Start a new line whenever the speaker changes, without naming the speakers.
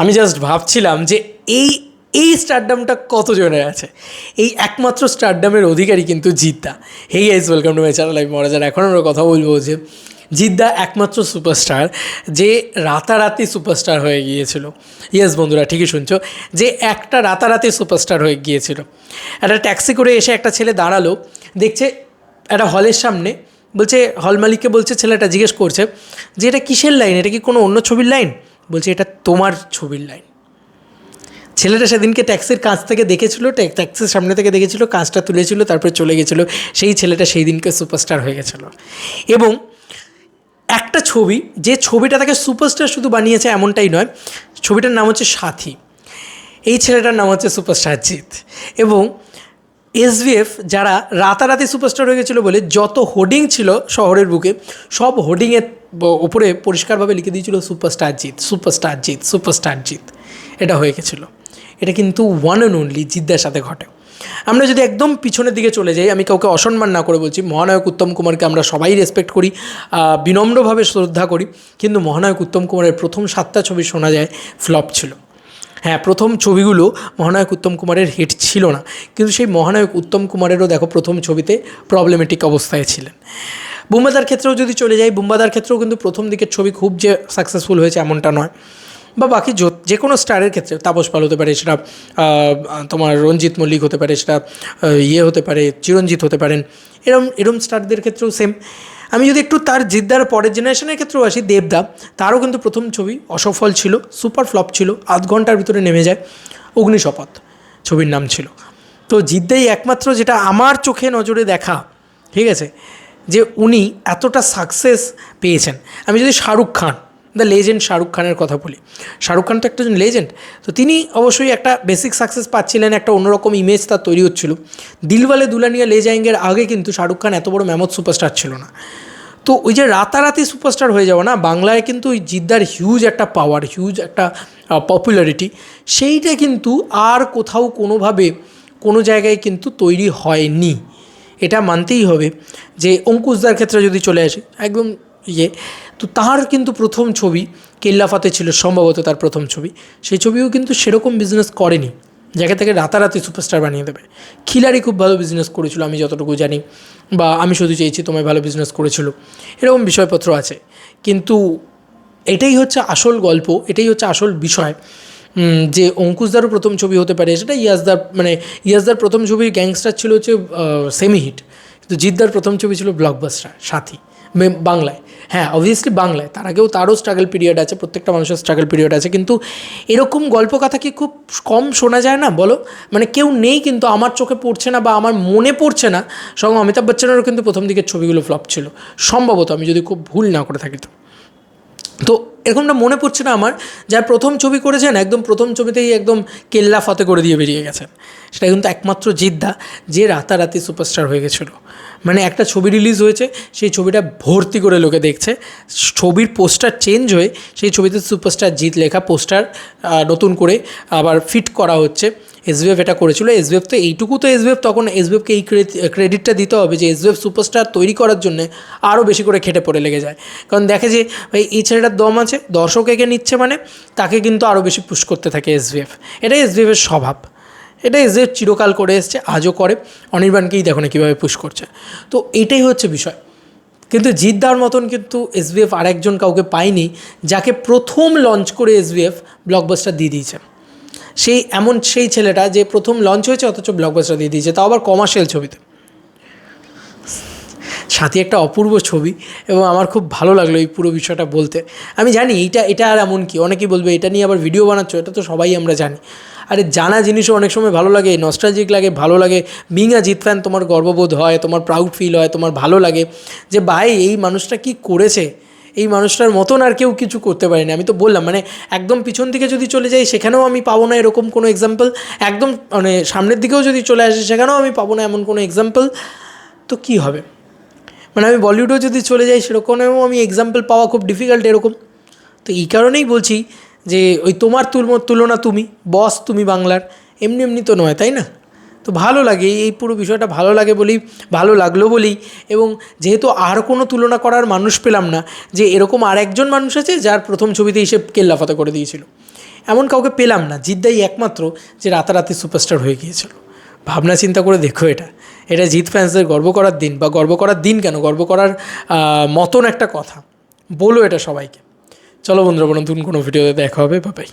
আমি জাস্ট ভাবছিলাম যে এই এই স্টারডামটা কতজনের আছে? এই একমাত্র স্টারডামের অধিকারী কিন্তু Jeddah. Hey guys welcome to my channel আমি মহারাজার। এখন আমরা কথা বলব যে জিদ্দা একমাত্র সুপারস্টার যে রাতারাতি সুপারস্টার হয়ে গিয়েছিল। ইয়েস বন্ধুরা, ঠিকই শুনছো। যে একটা রাতারাতি সুপারস্টার হয়ে গিয়েছিল। একটা ট্যাক্সি করে এসে একটা ছেলে দাঁড়াল, দেখছে একটা হলের সামনে, বলছে হল মালিককে বলছে, ছেলেটা জিজ্ঞেস করছে যে, এটা কিসের লাইন এটা কি কোনো অন্য ছবির লাইন বলছে, এটা তোমার ছবির লাইন ছেলেটা সেদিনকে ট্যাক্সির কাছ থেকে দেখেছিল ট্যাক্সির সামনে থেকে দেখেছিল, কাজটা তুলেছিল, তারপরে চলে গেছিল। সেই ছেলেটা সেই দিনকে সুপারস্টার হয়ে গেছিল। এবং একটা ছবি, যে ছবিটা তাকে সুপারস্টার শুধু বানিয়েছে এমনটাই নয়, ছবিটার নাম হচ্ছে সাথী। এই ছেলেটার নাম হচ্ছে সুপারস্টার জিৎ। এবং এসভিএফ যারা রাতারাতি সুপারস্টার হয়ে গেছিল বলে যত হোর্ডিং ছিল শহরের বুকে, সব হোর্ডিংয়ের ওপরে পরিষ্কারভাবে লিখে দিয়েছিল superstar Jeet superstar Jeet superstar Jeet এটা হয়ে গেছিল। এটা কিন্তু ওয়ান অ্যান্ড অনলি জিদ্দার সাথে ঘটে। আমরা যদি একদম পিছনের দিকে চলে যাই, আমি কাউকে অসম্মান না করে বলছি, মহানায়ক উত্তম কুমারকে আমরা সবাই রেসপেক্ট করি বিনম্রভাবে শ্রদ্ধা করি, কিন্তু মহানায়ক উত্তম কুমারের প্রথম সাতটা ছবি শোনা যায় ফ্লপ ছিল। হ্যাঁ প্রথম ছবিগুলো মহানায়ক উত্তম কুমারের হিট ছিল না। কিন্তু সেই মহানায়ক উত্তম কুমারেরও দেখো প্রথম ছবিতে প্রবলেমেটিক অবস্থায় ছিলেন। বুম্বাদার ক্ষেত্রেও যদি চলে যাই, বুম্বাদার ক্ষেত্রেও কিন্তু প্রথম দিকের ছবি খুব যে সাকসেসফুল হয়েছে এমনটা নয়। বা বাকি যো- কোনো স্টারের ক্ষেত্রে, তাপস পাল হতে পারে, সেটা তোমার রঞ্জিত মল্লিক হতে পারে, সেটা ইয়ে হতে পারে, চিরঞ্জিত হতে পারেন। এরম এরম স্টারদের ক্ষেত্রেও সেম আমি যদি একটু তার জিদ্দার পরের জেনারেশনের ক্ষেত্রেও আসি, দেবদা, তারও কিন্তু প্রথম ছবি অসফল ছিল সুপার ফ্লপ ছিল, আধ ঘণ্টার ভিতরে নেমে যায়, অগ্নিশপথ ছবির নাম ছিল। তো জিদ্দাই একমাত্র যেটা আমার চোখে নজরে দেখা, ঠিক আছে? যে উনি এতটা সাকসেস পেয়েছেন। আমি যদি শাহরুখ খান দ্য লেজেন্ড শাহরুখ খানের কথা বলি। শাহরুখ খান তো একটা লেজেন্ড তো তিনি অবশ্যই একটা বেসিক সাকসেস পাচ্ছিলেন, একটা অন্যরকম ইমেজ তার তৈরি হচ্ছিল। দিলওয়ালে দুলানিয়া, লে যায়েঙ্গের আগে কিন্তু শাহরুখ খান এত বড় ম্যামত সুপারস্টার ছিল না। তো ওই যে রাতারাতি সুপারস্টার হয়ে যাওয়া না, বাংলায় কিন্তু ওই জিদ্দার হিউজ একটা পাওয়ার হিউজ একটা পপুলারিটি সেইটা কিন্তু আর কোথাও কোনোভাবে কোনো জায়গায় কিন্তু তৈরি হয়নি। এটা মানতেই হবে যে অঙ্কুশদার ক্ষেত্রে যদি চলে আসি, একদম ইয়ে তো তার কিন্তু প্রথম ছবি কেল্লাফাতে ছিল, সম্ভবত তার প্রথম ছবি। সেই ছবিও কিন্তু সেরকম বিজনেস করেনি জায়গা তাকে রাতারাতি সুপারস্টার বানিয়ে দেবে। খিলারি খুব ভালো বিজনেস করেছিল, আমি যতটুকু জানি, বা আমি শুধু চেয়েছি তোমায় ভালো বিজনেস করেছিল। এরকম বিষয়পত্র আছে। কিন্তু এটাই হচ্ছে আসল গল্প, এটাই হচ্ছে আসল বিষয়। যে অঙ্কুশদারও প্রথম ছবি হতে পারে, সেটা ইয়াসদার মানে ইয়াসদার প্রথম ছবি গ্যাংস্টার ছিল হচ্ছে সেমি হিট কিন্তু জিদ্দার প্রথম ছবি ছিল ব্লকবাস্টার সাথী বাংলায়। হ্যাঁ অবভিয়াসলি বাংলায়। তার আগেও তারও স্ট্রাগল পিরিয়ড আছে, প্রত্যেকটা মানুষের স্ট্রাগল পিরিয়ড আছে। কিন্তু এরকম গল্প কথা কি খুব কম শোনা যায় না, বলো? মানে কেউ নেই কিন্তু আমার চোখে পড়ছে না বা আমার মনে পড়ছে না। সঙ্গে অমিতাভ বচ্চনেরও কিন্তু প্রথম দিকের ছবিগুলো ফ্লপ ছিল। সম্ভবত আমি যদি খুব ভুল না করে থাকি তো। তো এরকমটা মনে পড়ছে না আমার, যার প্রথম ছবি করেছেন, একদম প্রথম ছবিতেই একদম কেল্লা ফতে করে দিয়ে বেরিয়ে গেছেন। সেটা কিন্তু একমাত্র জিদ্দা, যে রাতারাতি সুপারস্টার হয়ে গেছিল। মানে একটা ছবি রিলিজ হয়েছে, সেই ছবিটা ভর্তি করে লোকে দেখছে। ছবির পোস্টার চেঞ্জ হয়ে সেই ছবিতে সুপারস্টার জিত লেখা পোস্টার নতুন করে আবার ফিট করা হচ্ছে। এসবিএফ এটা করেছিল। এসবিএফ তো এইটুকু তো এসবিএফ তখন এসবিএফকে এই ক্রেডিটটা দিতে হবে যে এসবিএফ সুপারস্টার তৈরি করার জন্য আরও বেশি করে খেটে পড়ে লেগে যায়। কারণ দেখে যে, ভাই, এই ছেলেটার দম আছে, দর্শক একে নিচ্ছে মানে তাকে কিন্তু আরও বেশি পুশ করতে থাকে এসবিএফ এটাই এসবিএফের স্বভাব। এটা এসবিএফ চিরকাল করে এসছে, আজও করে। অনির্বাণকেই দেখো না কীভাবে পুশ করছে। তো এটাই হচ্ছে বিষয়। কিন্তু জিদ্দার মতন কিন্তু এসবিএফ আরেকজন কাউকে পায়নি, যাকে প্রথম লঞ্চ করে এসবিএফ ব্লকবাস্টার দিয়ে দিয়েছে। সেই এমন সেই ছেলেটা যে প্রথম লঞ্চ হয়েছে, অথচ ব্লকবাস্টার দিয়ে দিয়েছে, তাও আবার কমার্শিয়াল ছবিতে। সাথী একটা অপূর্ব ছবি, এবং আমার খুব ভালো লাগল এই পুরো বিষয়টা বলতে। আমি জানি এটা এটা আর এমন কি? অনেকেই বলবে, এটা নিয়ে আবার ভিডিও বানাচ্ছ? এটা তো সবাই আমরা জানি। আরে জানা জিনিসও অনেক সময় ভালো লাগে নস্টালজিক লাগে, ভালো লাগে। বিং আ জিত ফ্যান তোমার গর্ববোধ হয়, তোমার প্রাউড ফিল হয়, তোমার ভালো লাগে। যে ভাই, এই মানুষটা কি করেছে? এই মানুষটার মতন আর কেউ কিছু করতে পারেনি। আমি তো বললাম মানে একদম পিছন দিকে যদি চলে যাই, সেখানেও আমি পাবো না এরকম কোনো এক্সাম্পল একদম মানে সামনের দিকেও যদি চলে আসে, সেখানেও আমি পাবো না এমন কোনো এক্সাম্পল তো কী হবে? মানে আমি বলিউডেও যদি চলে যাই, সেরকমও আমি এক্সাম্পল পাওয়া খুব ডিফিকাল্ট এরকম। তো এই কারণেই বলছি যে ওই তোমার তুল, তুলনা তুমি বস তুমি বাংলার, এমনি এমনি তো নয়, তাই না? তো ভালো লাগে, এই এই পুরো বিষয়টা ভালো লাগে বলেই, ভালো লাগল বলেই, এবং যেহেতু আর কোনো তুলনা করার মানুষ পেলাম না, যে এরকম আর একজন মানুষ আছে যার প্রথম ছবিতে এসে কেল্লাফাতা করে দিয়েছিল। এমন কাউকে পেলাম না, জিদ্দাই একমাত্র যে রাতারাতি সুপারস্টার হয়ে গিয়েছিল। ভাবনা চিন্তা করে দেখো এটা। এটা জিৎ ফ্যান্সদের গর্ব করার দিন, বা গর্ব করার দিন কেন? গর্ব করার মতন একটা কথা। বলো এটা সবাইকে। চলো বন্ধুরা নতুন কোনো ভিডিওতে দেখা হবে বাবাই